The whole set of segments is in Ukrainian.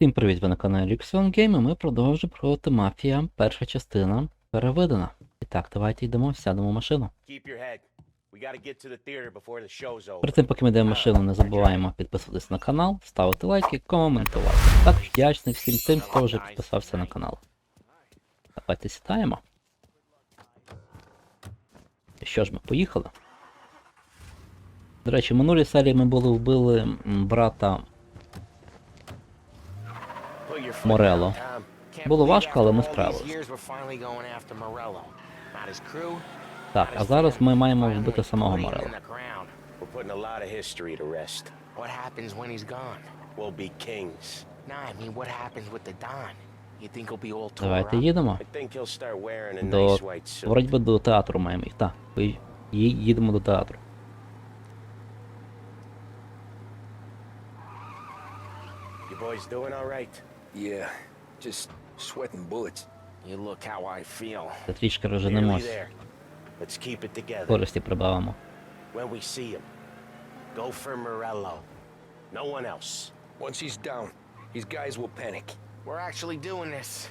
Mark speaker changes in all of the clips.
Speaker 1: Всім привіт, ви на каналі Luxion Game, і ми продовжуємо проходити Мафія, перша частина переведена. І так, давайте йдемо, сядемо в машину. Перед тим, поки ми йдемо в машину, не забуваємо підписуватись на канал, ставити лайки, коментувати. Також вдячний всім тим, хто вже підписався на канал. Давайте сідаємо. І що ж ми, поїхали? До речі, в минулій серії ми були вбили брата Морело. Було важко, але ми
Speaker 2: crew,
Speaker 1: Так, а зараз ми маємо вбити самого Морело. Давайте їдемо. До вроді до театру маємо їх. Так, їдемо до театру.
Speaker 2: Boys doing all right?
Speaker 3: Yeah, just sweating bullets.
Speaker 2: You look how I feel.
Speaker 1: Це трішки
Speaker 2: there. Let's keep it together.
Speaker 1: Користі прибавимо.
Speaker 2: When we see him, go for Morello. No one else.
Speaker 3: Once he's down, his guys will panic.
Speaker 2: We're actually doing this.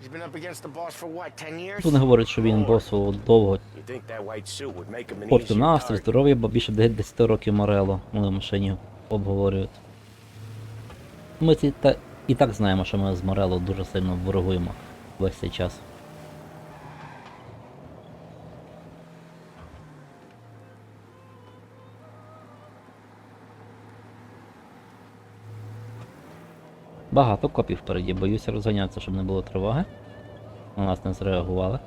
Speaker 2: He's been up against the boss for what, 10 years?
Speaker 1: Тут не говорять, що він босу довго
Speaker 2: You think that white suit would make him an
Speaker 1: портив настрій, здоров'я, бо більше 10 років Морело ми машині обговорюють. Ми ці та, і так знаємо, що ми з Морело дуже сильно ворогуємо весь цей час. Багато копів впереді, боюся розганятися, щоб не було тривоги. На нас не зреагували.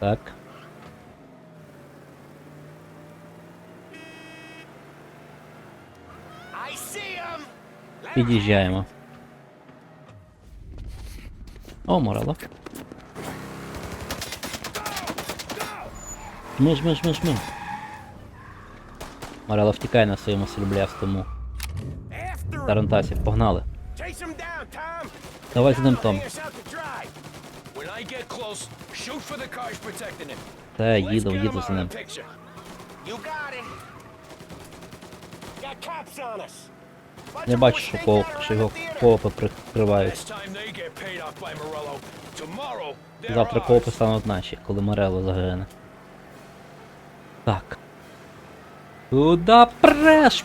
Speaker 1: Так. Під'їжджаємо. О, Морело. Жми, жми, жми, жми. Морело втікає на своєму сріблястому тарантасі. Погнали. Давай за ним, Том. Та їду, їду за ним. Не бачу, що,
Speaker 2: out
Speaker 1: що його коопи прикривають. Завтра коопи стануть наші, коли Морело загине. Так. Туда преш!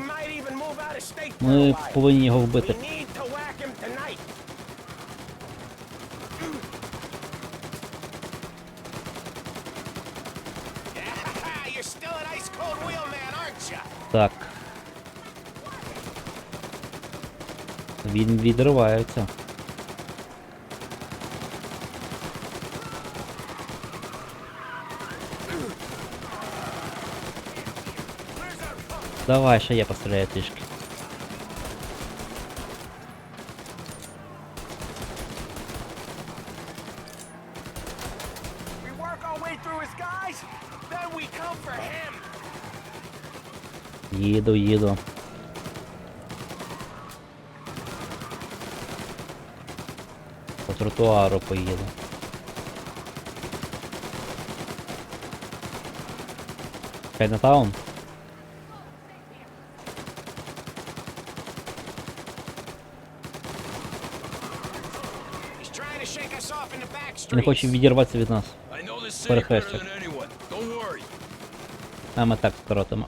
Speaker 2: might even move out of state for a
Speaker 1: Ми повинні його вбити.
Speaker 2: need to whack him tonight. Yeah, You're still an ice cold wheelman, aren't you?
Speaker 1: Так. Він відривається. Давай, ще я постріляю трішки. Їду, їду. По тротуару поїду. Чайнатаун?
Speaker 2: He's off in the back
Speaker 1: Не хоче
Speaker 2: streets.
Speaker 1: відірватися від нас.
Speaker 3: I know this city better
Speaker 1: Перехрестя.
Speaker 3: than anyone. Don't worry.
Speaker 1: А ми так скоротимо.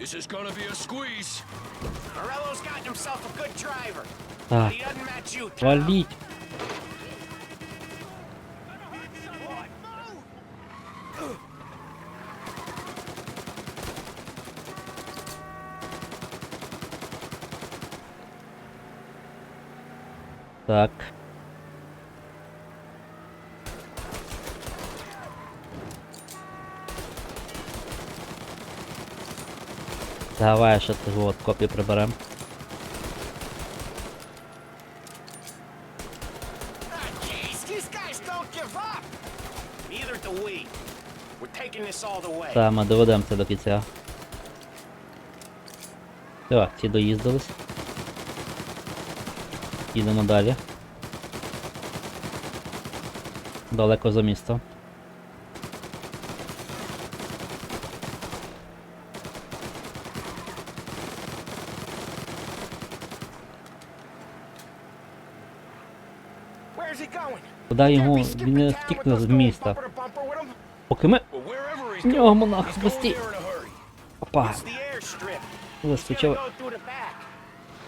Speaker 3: This This is gonna be a squeeze.
Speaker 2: Morello's gotten himself a good driver.
Speaker 1: Так,
Speaker 2: He doesn't match you, Tom.
Speaker 1: валіть. Давай ще цього от копію приберем. Та ми доведемо це до кінця. Так, ці доїздились. Їдемо далі. Далеко за місто.
Speaker 2: Where's he going?
Speaker 1: Куди
Speaker 2: Can't
Speaker 1: йому
Speaker 2: be
Speaker 1: він
Speaker 2: skipping
Speaker 1: не
Speaker 2: town
Speaker 1: втікне
Speaker 2: with
Speaker 1: з
Speaker 2: those going
Speaker 1: міста.
Speaker 2: bumper to bumper with him.
Speaker 1: Поки ми.
Speaker 3: Well, wherever he's
Speaker 1: В нього
Speaker 3: going,
Speaker 1: монах
Speaker 3: he's going
Speaker 1: хвості.
Speaker 3: there in a hurry.
Speaker 1: Опа.
Speaker 2: It's the airstrip. He's
Speaker 1: Вискочив.
Speaker 2: gonna go through the back.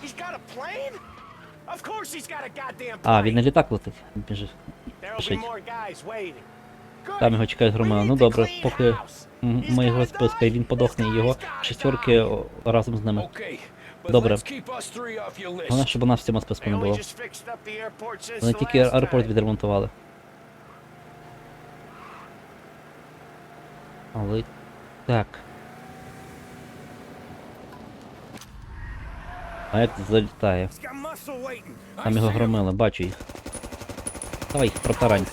Speaker 2: He's got a plane? Of course he's got a goddamn plane.
Speaker 1: А, він на літак летить. Біжить. Там його
Speaker 2: We
Speaker 1: громада. Ну добре, поки ми його
Speaker 2: die.
Speaker 1: він подохне, його шестерки разом з ними. Добре. Головне, щоб у нас в цьому списку не було. Вони тільки аеропорт відремонтували. Але так. А як залітає? Там його громили, бачу їх. Давай їх протарань.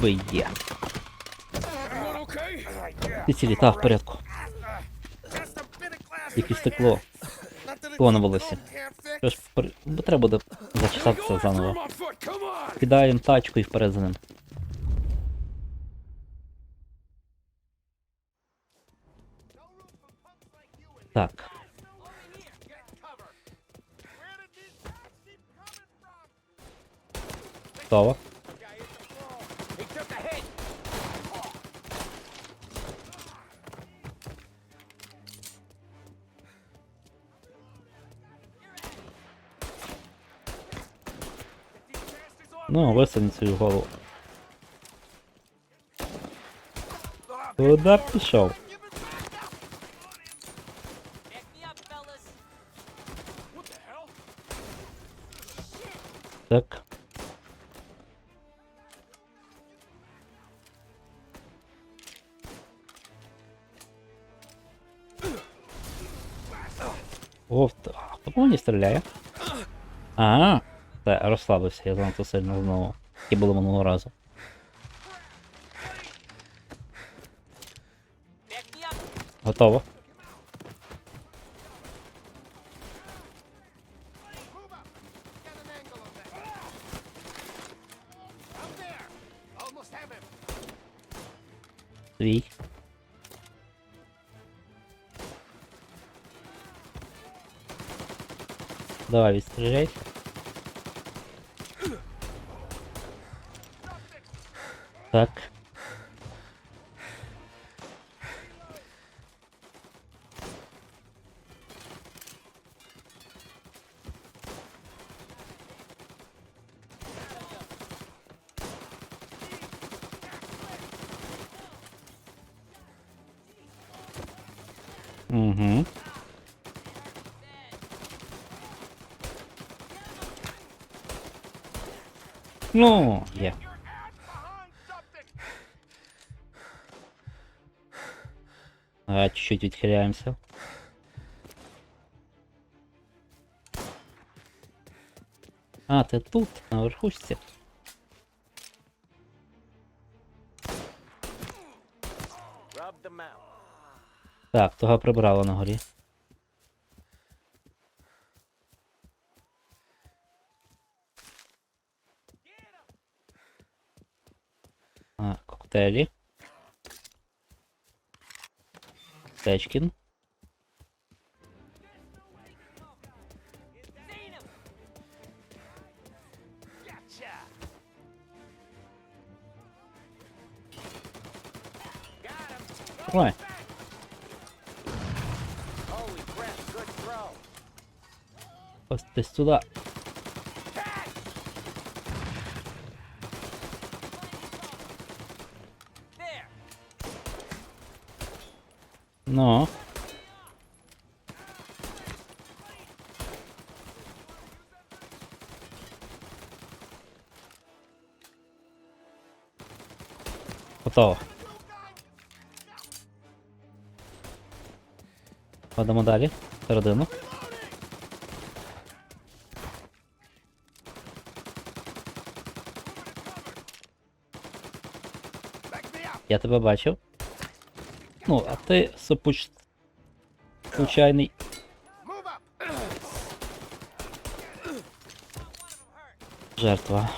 Speaker 1: Ви є. Ти цілі, та в порядку. Тільки стекло. Стекло на волосі. Бо треба буде зачесатися заново. Кидаємо тачку і вперед за ним. Так. Готово. Ну, висунь свою голову. Куда пішов? Так. О, в- а, по кому не стріляє? А, та розслабився, я занадто сильно знову. І було минулого разу. Готово. Твій. Давай, відстріляй. Так. Угу. Ну, А, чуть-чуть відхиляємося. А, ти тут, на верхушці. Так, того прибрало на горі. А, коктейлі.
Speaker 2: Осечкін.
Speaker 1: Ой. Ось десь сюди. Ну. Готово. Ходимо далі. Середину. Я тебе бачив. Ну, а ти супуч... случайний. Жертва.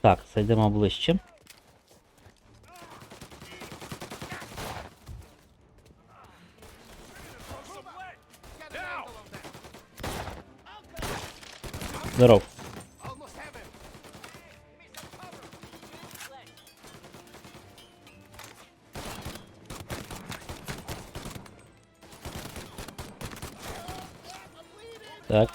Speaker 1: Так, зайдемо ближче. Здоров. Так.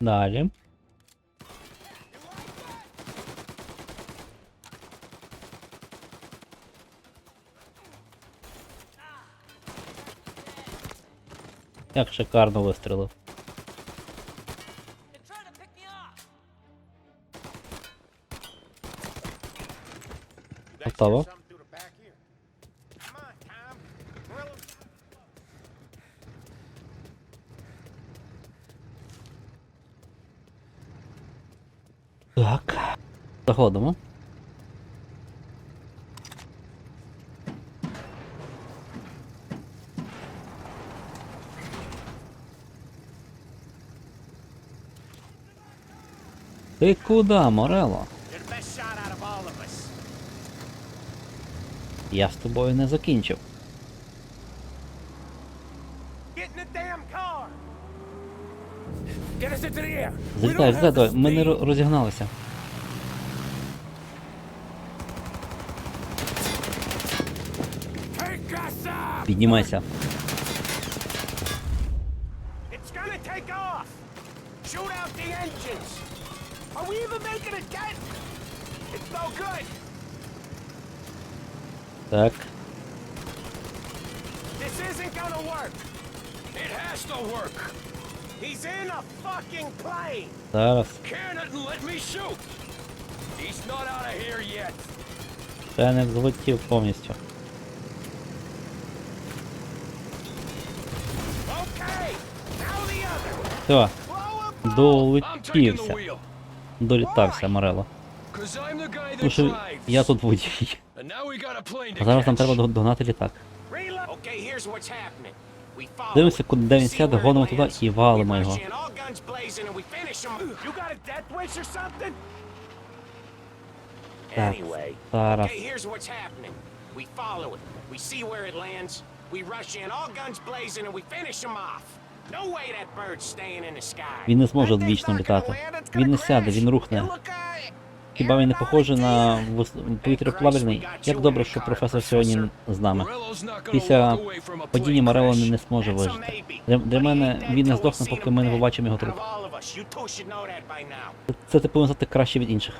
Speaker 1: Далі. Як шикарно вистрілив. Готово. Так. Заходимо. Ти куди, Морело?
Speaker 2: You're the best shot out of all of us.
Speaker 1: Я з тобою не закінчив. Злітай, злітай, ми не розігналися. Піднімайся.
Speaker 2: It's gonna take off! Shoot out the engines! Are we even making a dent? It's no good!
Speaker 1: Так.
Speaker 2: This isn't gonna work!
Speaker 3: It has to work.
Speaker 2: He's in a fucking plane!
Speaker 1: Зараз.
Speaker 3: Can it and let me shoot. He's not out of here yet.
Speaker 1: Ще не взлетів повністю.
Speaker 2: Okay! Now the other!
Speaker 1: Все,
Speaker 2: Blow up!
Speaker 3: I'm taking the
Speaker 1: долетівся. Долітався,
Speaker 3: that
Speaker 1: Тому що я тут водій. А зараз нам треба до- догнати літак. Дивимося, куди він сяде, гонимо туди і валимо його. Так, зараз.
Speaker 2: We follow it. We see where it lands. We rush in, all guns blazing, and we finish him off.
Speaker 1: Він не зможе вічно літати. Він не сяде, він рухне. Хіба він не похожий на вис- Як добре, що професор сьогодні з нами. Після падіння Морело не, зможе вижити. Для, для мене він не здохне, поки ми не побачимо його труп. це ти повинен знати краще від інших.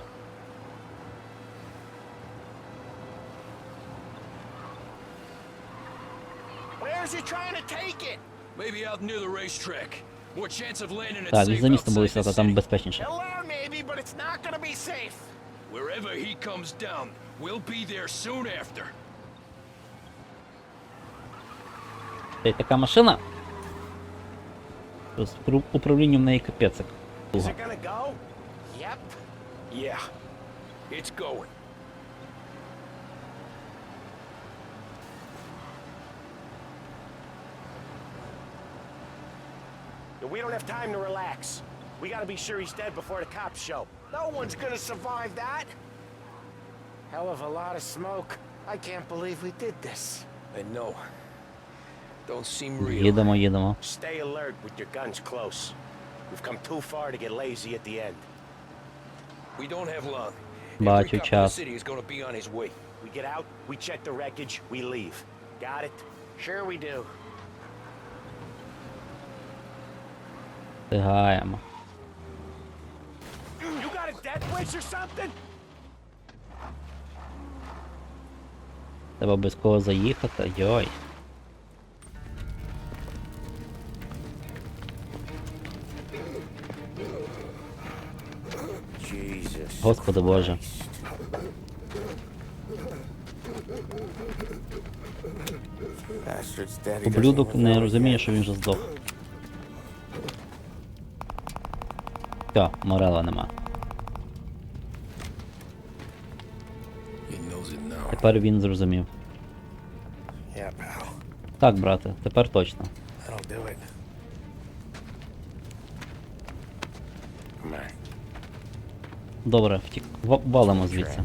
Speaker 2: But it's not gonna be safe.
Speaker 3: Wherever he comes down, we'll be there soon after.
Speaker 1: Це така машина. З управлінням в неї капець. як
Speaker 2: Is it gonna go? Yep.
Speaker 3: Yeah, it's going.
Speaker 2: We don't have time to relax. We gotta be sure he's dead before the cops show. No one's gonna survive that. Hell of a lot of smoke. I can't believe we did this.
Speaker 3: I know. Don't seem real.
Speaker 1: Їдемо, їдемо.
Speaker 2: Stay alert with your guns close. We've come too far to get lazy at the end.
Speaker 3: We don't have long.
Speaker 1: Бачу
Speaker 3: Every cop in the
Speaker 1: час.
Speaker 3: city is gonna be on his way.
Speaker 2: We get out, we check the wreckage, we leave. Got it? Sure we do.
Speaker 1: Встигаємо.
Speaker 2: You got a death wish or something?
Speaker 1: Треба обов'язково заїхати. Йой. Господи Боже. Ублюдок не розуміє, що він вже здох. Все, Морела нема. Тепер він зрозумів.
Speaker 2: Yeah.
Speaker 1: Так, брате, тепер точно. Добре, втік. ва- Валимо звідси.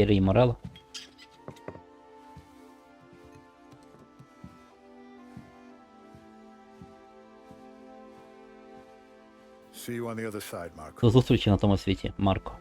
Speaker 1: Кар'єри і
Speaker 4: Mark.
Speaker 1: До зустрічі на тому світі, Марко.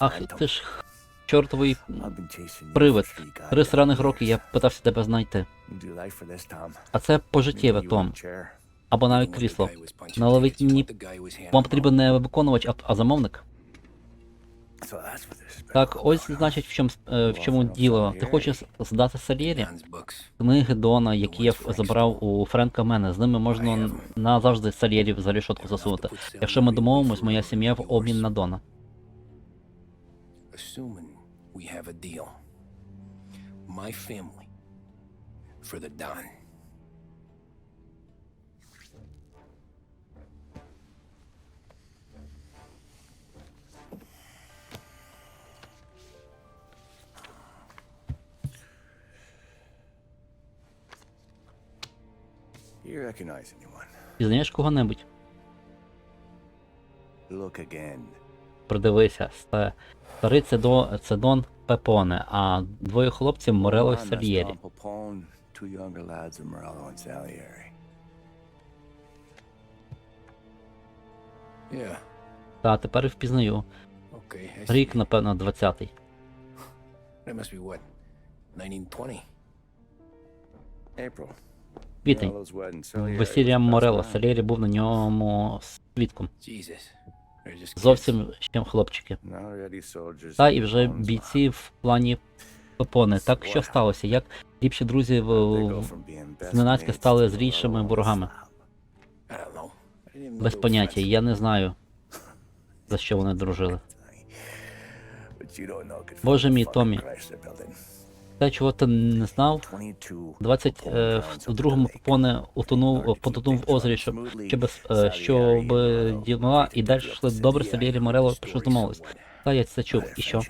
Speaker 1: Ах, ти ж чортовий привид. Три сраних роки я питався тебе знайти. А це пожиттєве, Том. Або навіть крісло. Наловить мені. Вам потрібен не виконувач, а, а замовник. Так, ось значить в чому, е, в чому діло. Ти хочеш здати Сальєрі? Книги Дона, які я забрав у Френка мене, з ними можна назавжди Сальєрі за рішотку засунути. Якщо ми домовимось, моя сім'я в обмін на Дона.
Speaker 3: Assuming we have a deal. My family for the Don.
Speaker 5: You recognize anyone?
Speaker 1: Пізнаєш кого-небудь?
Speaker 5: Look again.
Speaker 1: Придивися, ста- старий це, до, Пепоне, а двоє хлопців Морело і Сальєрі.
Speaker 3: Yeah.
Speaker 1: Та тепер і впізнаю.
Speaker 3: Okay.
Speaker 1: Рік, напевно, 20-й.
Speaker 3: That must 1920.
Speaker 5: April.
Speaker 1: Квітень. Весілля Морело. Сальєрі був на ньому свідком.
Speaker 3: Jesus.
Speaker 1: Зовсім ще хлопчики. Та і вже бійці в плані Пепоне. Так що сталося? Як ліпші друзі в, зненацька стали
Speaker 5: Morello
Speaker 1: ворогами? Без поняття. Я не знаю, за що вони дружили. Боже мій, Томі. Те, чого ти не знав,
Speaker 5: 22
Speaker 1: 22-му Пепоне утонув, потонув в озері, щоб, щоб, е, щоб діла і далі йшли добре Сальєрі Морело, домовились. Та я це чув. І що?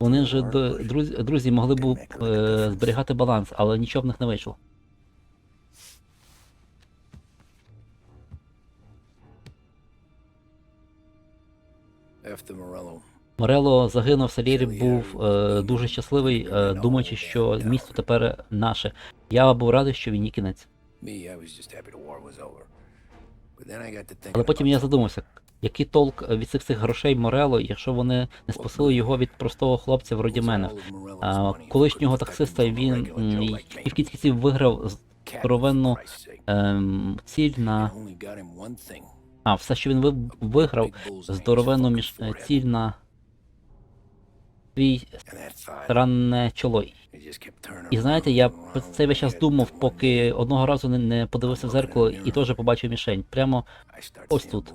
Speaker 1: Вони ж друзі, друзі могли б е, зберігати баланс, але нічого в них не вийшло.
Speaker 3: After Morello.
Speaker 1: Морело загинув, Сальєрі був е, дуже щасливий, е, думаючи, що місто тепер наше. Я був радий, що війні кінець. Але потім я задумався, який толк від цих цих грошей Морело, якщо вони не спасили його від простого хлопця вроді мене. А, колишнього таксиста він і в кінці кінців виграв здоровенну ем, ціль на. А, все, що він ви- виграв, здоровенну між е, ціль на свій странне чоло. І знаєте, я про це весь час думав, поки одного разу не, не подивився в зеркало і теж побачив мішень. Прямо ось тут.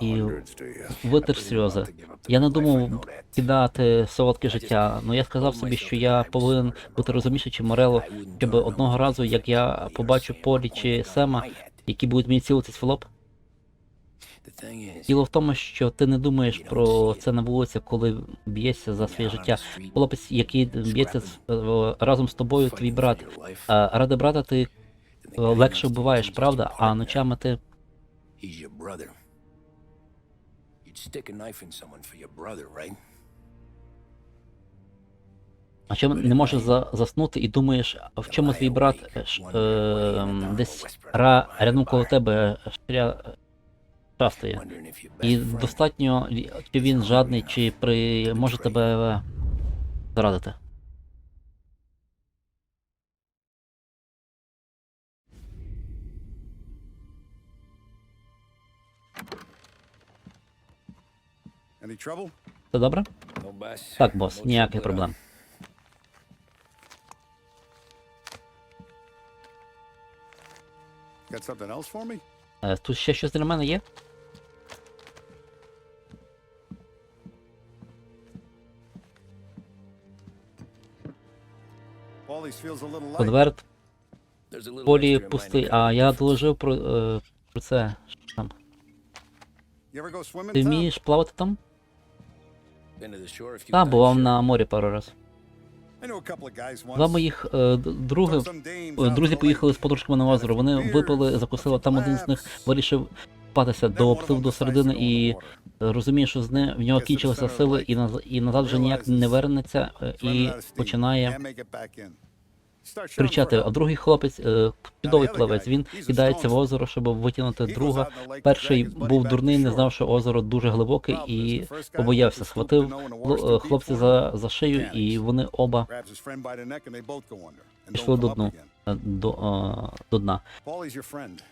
Speaker 1: І витер сльози. Я не думав кидати солодке життя, але я сказав собі, що я повинен бути розумніший, чи Морело, щоб одного разу, як я побачу Полі чи Сема, які будуть мені цілитись в лоб. Діло в тому, що ти не думаєш про це на вулиці, коли б'єшся за своє життя. Хлопець, який б'ється е, разом з тобою, твій брат. Ради брата ти е, легше вбиваєш, правда? А ночами ти.
Speaker 3: You'd right?
Speaker 1: А чому не можеш за, заснути і думаєш, в чому твій брат е, ш- е, десь ра, рядом коло тебе шастає?
Speaker 3: Wondering if your
Speaker 1: І достатньо, чи він жадний, чи при, може тебе е, зрадити. Це добре? Так, бос, ніяких проблем.
Speaker 4: Got something else for me?
Speaker 1: Е, Тут ще щось для мене є?
Speaker 4: Paulies feels a little light.
Speaker 1: Конверт полі пустий, а я доложив про, е, про це. Там? Ти вмієш плавати там?
Speaker 3: Been to the shore a few
Speaker 1: Та,
Speaker 3: times,
Speaker 1: бував на морі пару раз. Два моїх е, други, е, друзі поїхали з подружками на озеро. Вони випили, закусили, там один з них вирішив впатися, до
Speaker 4: them
Speaker 1: до середини і е, розуміє, що з не, в нього кінчилися сили і, наз, і назад вже ніяк не вернеться і починає кричати. А другий хлопець, е, чудовий плавець, він кидається в озеро, щоб витягнути друга. Перший був дурний, не знав, що озеро дуже глибоке, і побоявся, схватив хлопця за, за шию, і вони оба пішли до дну, е, до, е, до дна.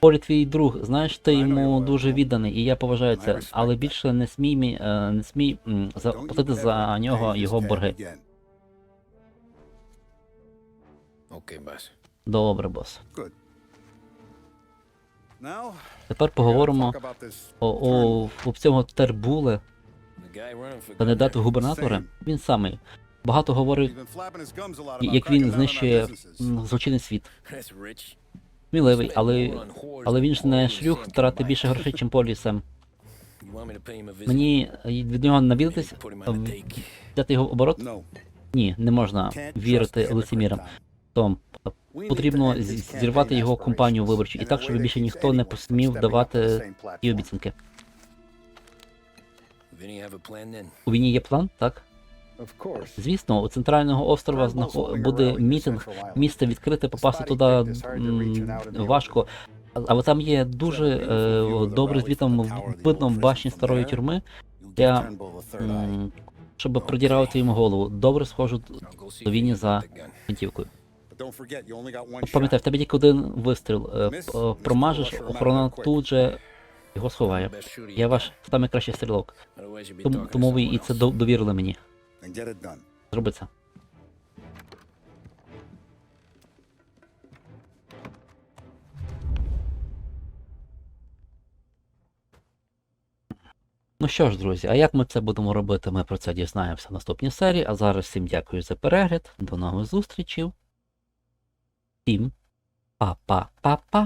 Speaker 1: Полі твій друг, знаєш, ти йому дуже відданий, і я поважаю це, але більше не смій мі, не смій м, за, нього його борги.
Speaker 3: Okay, boss.
Speaker 1: Добре, бос. Тепер поговоримо о, о, о цього Тербуле, кандидат в.
Speaker 4: Same.
Speaker 1: Він самий. Багато говорить, як він знищує злочинний світ. Сміливий, але, але він ж не шлюх
Speaker 3: combined.
Speaker 1: більше грошей, чим Полі Сем.
Speaker 3: You want me to pay him a visit?
Speaker 1: Мені е, від нього навідатись, в- взяти його оборот? Ні, не можна вірити лицемірам. Том, потрібно зірвати його компанію виборчу, і так, щоб більше ніхто не посмів давати ті обіцянки. У війні є план, так? Звісно, у центрального острова знахо- буде мітинг, місце відкрите, попасти туди важко. Але там є дуже е, добре звітом видно в башні старої тюрми, я м, щоб продірати йому голову. Добре схожу до війні за гвинтівкою. Пам'ятай, в тебе тільки один вистріл. Е, е, Промажеш, охорона тут же його сховає. Я ваш найкращий стрілок. Тому, тому ви і це довірили мені. Зроби це. Ну що ж, друзі, а як ми це будемо робити, ми про це дізнаємося в наступній серії. А зараз всім дякую за перегляд. До нових зустрічей. Всім па-па-па-па.